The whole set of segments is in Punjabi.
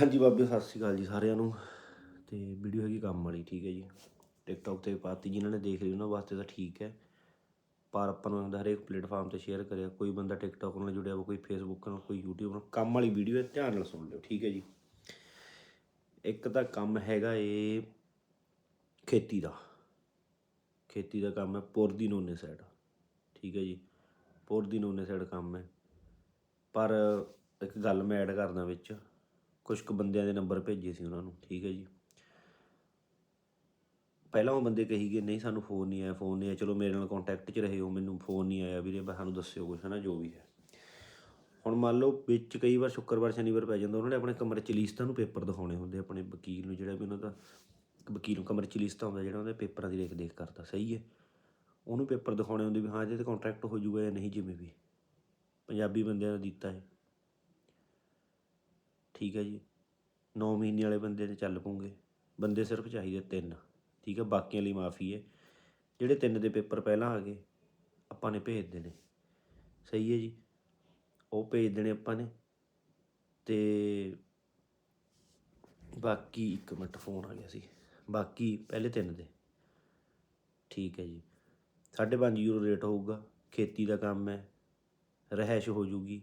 ਹਾਂਜੀ ਬਾਬੇ, ਸਤਿ ਸ਼੍ਰੀ ਅਕਾਲ ਜੀ ਸਾਰਿਆਂ ਨੂੰ। ਤੇ ਵੀਡੀਓ ਹੈਗੀ ਕੰਮ ਵਾਲੀ, ਠੀਕ ਹੈ ਜੀ। ਟਿਕਟੌਕ ਤੇ ਪਾਤੀ ਜਿਨ੍ਹਾਂ ਨੇ ਦੇਖ ਲਈ, ਉਹਨਾਂ ਵਾਸਤੇ ਤਾਂ ਠੀਕ ਹੈ। ਪਰ ਆਪਾਂ ਨੂੰ ਹਰੇਕ ਪਲੇਟਫਾਰਮ ਤੇ ਸ਼ੇਅਰ ਕਰਿਆ। ਕੋਈ ਬੰਦਾ ਟਿਕਟੌਕ ਨਾਲ ਜੁੜਿਆ ਵਾ ਕੋਈ ਫੇਸਬੁੱਕ ਨਾਲ, ਕੋਈ YouTube ਨਾਲ, ਕੰਮ ਵਾਲੀ ਵੀਡੀਓ ਹੈ, ਧਿਆਨ ਨਾਲ ਸੁਣ ਲਿਓ, ਠੀਕ ਹੈ ਜੀ। ਇੱਕ ਤਾਂ ਕੰਮ ਹੈਗਾ ਏ ਖੇਤੀ ਦਾ। ਖੇਤੀ ਦਾ ਕੰਮ ਹੈ, ਪੁਰ ਦੀ ਨੋਨੇ ਸਾਈਡ ਠੀਕ ਹੈ ਜੀ, ਪੁਰ ਦੀ ਨੋਨੇ ਸਾਈਡ ਕੰਮ ਹੈ। ਪਰ ਇੱਕ ਗੱਲ ਮੈਂ ਐਡ ਕਰਦਾ ਵਿੱਚ। ਕੁਝ ਕੁ ਬੰਦਿਆਂ ਦੇ ਨੰਬਰ ਭੇਜੇ ਸੀ ਉਹਨਾਂ ਨੂੰ, ਠੀਕ ਹੈ ਜੀ। ਪਹਿਲਾਂ ਉਹ ਬੰਦੇ ਕਹੀ ਗਏ, ਨਹੀਂ ਸਾਨੂੰ ਫੋਨ ਨਹੀਂ ਆਇਆ ਫੋਨ ਨਹੀਂ ਆਇਆ, ਚਲੋ ਮੇਰੇ ਨਾਲ ਕੰਟੈਕਟ 'ਚ ਰਹੇ ਹੋ, ਮੈਨੂੰ ਫੋਨ ਨਹੀਂ ਆਇਆ ਵੀਰੇ, ਬਸ ਸਾਨੂੰ ਦੱਸਿਓ ਕੁਛ ਹੈ ਨਾ ਜੋ ਵੀ ਹੈ। ਹੁਣ ਮੰਨ ਲਓ ਵਿੱਚ ਕਈ ਵਾਰ ਸ਼ੁੱਕਰਵਾਰ, ਸ਼ਨੀਵਾਰ ਪੈ ਜਾਂਦਾ, ਉਹਨਾਂ ਨੇ ਆਪਣੇ ਕਮਰੇ 'ਚ ਲਿਸਟਾਂ ਨੂੰ ਪੇਪਰ ਦਿਖਾਉਣੇ ਹੁੰਦੇ, ਆਪਣੇ ਵਕੀਲ ਨੂੰ ਜਿਹੜਾ ਵੀ ਉਹਨਾਂ ਦਾ, ਵਕੀਲ ਨੂੰ ਕਮਰੇ 'ਚ ਲਿਸਟਾਂ ਹੁੰਦਾ, ਜਿਹੜਾ ਉਹਦੇ ਪੇਪਰਾਂ ਦੀ ਦੇਖ ਦੇਖ ਕਰਦਾ, ਸਹੀ ਹੈ। ਉਹਨੂੰ ਪੇਪਰ ਦਿਖਾਉਣੇ ਹੁੰਦੇ ਵੀ ਹਾਂ ਇਹਦੇ ਤੇ ਕੰਟਰੈਕਟ ਹੋ ਜੂਗਾ ਜਾਂ ਨਹੀਂ, ਜਿਵੇਂ ਵੀ। ਪੰਜਾਬੀ ਬੰਦਿਆਂ ਦਾ ਦਿੱਤਾ ਹੈ। ਠੀਕ ਹੈ ਜੀ। 9 ਮਹੀਨੇ ਵਾਲੇ ਬੰਦੇ ਤੇ ਚੱਲ ਪੂੰਗੇ ਬੰਦੇ ਸਿਰਫ ਚਾਹੀਦੇ ਤਿੰਨ, ਠੀਕ ਹੈ। ਬਾਕੀਆਂ ਲਈ ਮਾਫੀ ਹੈ। ਜਿਹੜੇ ਤਿੰਨ ਦੇ ਪੇਪਰ ਪਹਿਲਾਂ ਆ ਗਏ, ਆਪਾਂ ਨੇ ਭੇਜ ਦੇਣੇ। ਸਹੀ ਹੈ ਜੀ। ਉਹ ਭੇਜ ਦੇਣੇ ਆਪਾਂ ਨੇ। ਤੇ ਬਾਕੀ ਇੱਕ ਮਿੰਟ, ਫੋਨ ਆ ਗਿਆ ਸੀ। ਬਾਕੀ ਪਹਿਲੇ ਤਿੰਨ ਦੇ। ਠੀਕ ਹੈ ਜੀ। 5.5 ਯੂਰੋ ਰੇਟ ਹੋਊਗਾ। ਖੇਤੀ ਦਾ ਕੰਮ ਹੈ। ਰਹਿائش ਹੋ ਜੂਗੀ।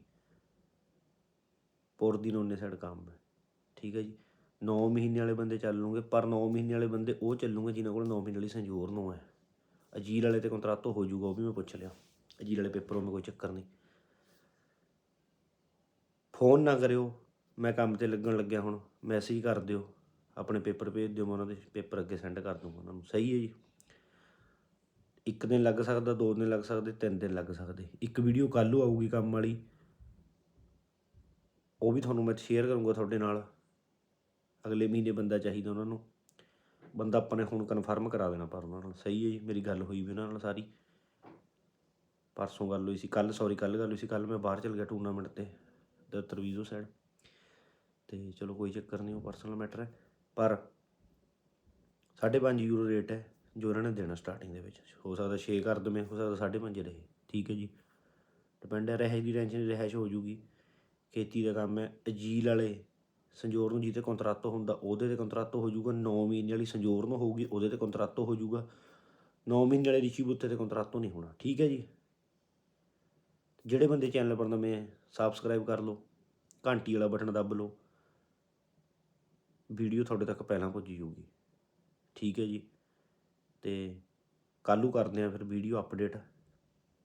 ਪੁਰ ਦੀ ਨੋਨੇ ਸਾਈਡ ਕੰਮ ਹੈ। ਠੀਕ ਹੈ ਜੀ। 9 ਮਹੀਨੇ ਵਾਲੇ ਬੰਦੇ ਚੱਲੂਗੇ ਪਰ 9 ਮਹੀਨੇ ਵਾਲੇ ਬੰਦੇ ਉਹ ਚੱਲੂਗੇ ਜਿਨ੍ਹਾਂ ਕੋਲ 9 ਮਹੀਨੇ ਵਾਲੀ ਸੰਜੋਰ ਨੂੰ ਹੈ। ਅਜੀਰ ਵਾਲੇ ਤੇ ਕੰਟਰਾਕਟ ਹੋ ਜਾਊਗਾ, ਉਹ ਵੀ ਮੈਂ ਪੁੱਛ ਲਿਆ। ਅਜੀਰ ਵਾਲੇ ਪੇਪਰੋਂ ਮੈਂ ਕੋਈ ਚੱਕਰ ਨਹੀਂ। ਫੋਨ ਨਾ ਕਰਿਓ। ਮੈਂ ਕੰਮ ਤੇ ਲੱਗਣ ਲੱਗਿਆ ਹੁਣ। ਮੈਸੇਜ ਕਰ ਦਿਓ। ਆਪਣੇ ਪੇਪਰ ਭੇਜ ਦਿਓ, ਮੈਂ ਉਹਨਾਂ ਦੇ ਪੇਪਰ ਅੱਗੇ ਸੈਂਡ ਕਰ ਦੂੰਗਾ ਉਹਨਾਂ ਨੂੰ। ਸਹੀ ਹੈ ਜੀ। ਇੱਕ ਦਿਨ ਲੱਗ ਸਕਦਾ, ਦੋ ਦਿਨ ਲੱਗ ਸਕਦੇ, ਤਿੰਨ ਦਿਨ ਲੱਗ ਸਕਦੇ। ਇੱਕ ਵੀਡੀਓ ਕੱਲ੍ਹ ਨੂੰ ਆਊਗੀ ਕੰਮ ਵਾਲੀ। ਉਹ ਵੀ ਤੁਹਾਨੂੰ ਮੈਂ ਸ਼ੇਅਰ ਕਰੂੰਗਾ ਤੁਹਾਡੇ ਨਾਲ। ਅਗਲੇ ਮਹੀਨੇ ਬੰਦਾ ਚਾਹੀਦਾ ਉਹਨਾਂ ਨੂੰ। ਬੰਦਾ ਆਪਾਂ ਨੇ ਹੁਣ ਕਨਫਰਮ ਕਰਾ ਦੇਣਾ ਪਰ ਉਹਨਾਂ ਨਾਲ। ਸਹੀ ਹੈ ਜੀ, ਮੇਰੀ ਗੱਲ ਹੋਈ ਵੀ ਉਹਨਾਂ ਨਾਲ ਸਾਰੀ। ਪਰਸੋਂ ਗੱਲ ਹੋਈ ਸੀ ਕੱਲ ਸੌਰੀ ਕੱਲ ਗੱਲ ਹੋਈ ਸੀ ਕੱਲ ਮੈਂ ਬਾਹਰ ਚਲ ਗਿਆ ਟੂਰਨਾਮੈਂਟ ਤੇ, ਦ, ਤਰਵੀਜ਼ੋ ਸਾਈਡ ਤੇ ਚਲੋ ਕੋਈ ਚੱਕਰ ਨਹੀਂ, ਉਹ ਪਰਸਨਲ ਮੈਟਰ ਹੈ। ਪਰ 5.5 ਯੂਰੋ ਰੇਟ ਹੈ, ਜੋ ਉਹਨਾਂ ਨੇ ਦੇਣਾ ਸਟਾਰਟਿੰਗ ਦੇ ਵਿੱਚ। ਹੋ ਸਕਦਾ 6 ਕਰ ਦਵੇਂ, ਹੋ ਸਕਦਾ 5.5 ਰਹੇ। ਠੀਕ ਹੈ ਜੀ। ਡਿਪੈਂਡ ਹੈ ਰਹਿ ਦੀ ਟੈਨਸ਼ਨ ਰਹਿਸ਼ ਹੋ ਜੂਗੀ। ਖੇਤੀ ਦਾ ਕੰਮ ਹੈ, ਅਜੀਲ ਵਾਲੇ ਸੰਜੋਰ ਨੂੰ ਜਿਹਤੇ ਕੰਟਰੈਕਟ ਹੁੰਦਾ, ਉਹਦੇ ਤੇ ਕੰਟਰੈਕਟ ਹੋ ਜਾਊਗਾ 9 ਮਹੀਨੇ ਵਾਲੀ ਸੰਜੋਰ ਨੂੰ ਹੋਊਗੀ, ਉਹਦੇ ਤੇ ਕੰਟਰੈਕਟ ਹੋ ਜਾਊਗਾ। 9 ਮਹੀਨੇ ਵਾਲੇ ਰਿਸ਼ੀ ਬੁੱਤੇ ਤੇ ਕੰਟਰੈਕਟ ਨਹੀਂ ਹੋਣਾ, ਠੀਕ ਹੈ ਜੀ? ਜਿਹੜੇ ਬੰਦੇ ਚੈਨਲ ਪਰ ਨਵੇਂ ਹੈ ਸਬਸਕ੍ਰਾਈਬ ਕਰ ਲਓ, ਘੰਟੀ ਵਾਲਾ ਬਟਨ ਦੱਬ ਲਓ। ਵੀਡੀਓ ਤੁਹਾਡੇ ਤੱਕ ਪਹਿਲਾਂ ਪਹੁੰਚ ਜੂਗੀ ਠੀਕ ਹੈ ਜੀ? ਤੇ ਕੱਲ੍ਹ ਨੂੰ ਕਰਦੇ ਆ ਫਿਰ ਵੀਡੀਓ ਅਪਡੇਟ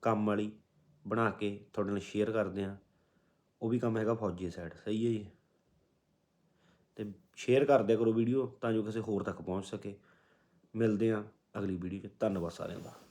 ਕੰਮ ਵਾਲੀ ਬਣਾ ਕੇ ਤੁਹਾਡੇ ਨਾਲ ਸ਼ੇਅਰ ਕਰਦੇ ਆ ਉਹ ਵੀ ਕੰਮ ਹੈਗਾ ਫੌਜੀ ਸਾਈਡ ਸਹੀ ਹੈ ਜੀ। ਤੇ ਸ਼ੇਅਰ ਕਰ ਦਿਆ ਕਰੋ ਵੀਡੀਓ ਤਾਂ ਜੋ ਕਿਸੇ ਹੋਰ ਤੱਕ ਪਹੁੰਚ ਸਕੇ। ਮਿਲਦੇ ਆ ਅਗਲੀ ਵੀਡੀਓ 'ਚ। ਧੰਨਵਾਦ ਸਾਰਿਆਂ ਦਾ।